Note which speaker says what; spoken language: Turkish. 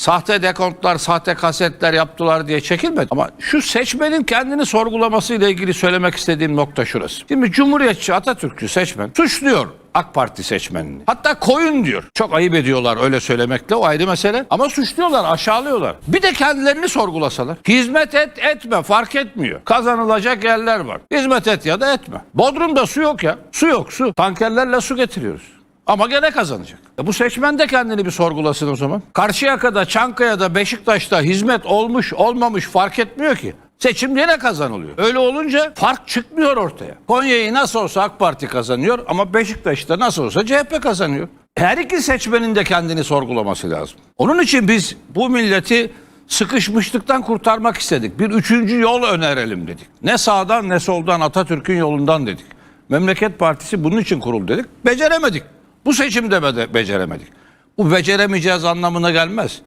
Speaker 1: sahte dekontlar, sahte kasetler yaptılar diye çekilmedi. Ama şu seçmenin kendini sorgulaması ile ilgili söylemek istediğim nokta şurası. Şimdi Cumhuriyetçi Atatürkçü seçmen suçluyor AK Parti seçmenini. Hatta koyun diyor. Çok ayıp ediyorlar öyle söylemekle o ayrı mesele. Ama suçluyorlar, aşağılıyorlar. Bir de kendilerini sorgulasalar. Hizmet et, etme fark etmiyor. Kazanılacak yerler var. Hizmet et ya da etme. Bodrum'da su yok ya. Su yok su. Tankerlerle su getiriyoruz. Ama gene kazanacak. E bu seçmen de kendini bir sorgulasın o zaman. Karşıyaka'da, Çankaya'da, Beşiktaş'ta hizmet olmuş olmamış fark etmiyor ki. Seçim yine kazanılıyor. Öyle olunca fark çıkmıyor ortaya. Konya'yı nasıl olsa AK Parti kazanıyor ama Beşiktaş'ta nasıl olsa CHP kazanıyor. Her iki seçmenin de kendini sorgulaması lazım. Onun için biz bu milleti sıkışmışlıktan kurtarmak istedik. Bir üçüncü yol önerelim dedik. Ne sağdan ne soldan Atatürk'ün yolundan dedik. Memleket Partisi bunun için kuruldu dedik. Beceremedik. Bu seçimde be- beceremedik. Bu beceremeyeceğiz anlamına gelmez.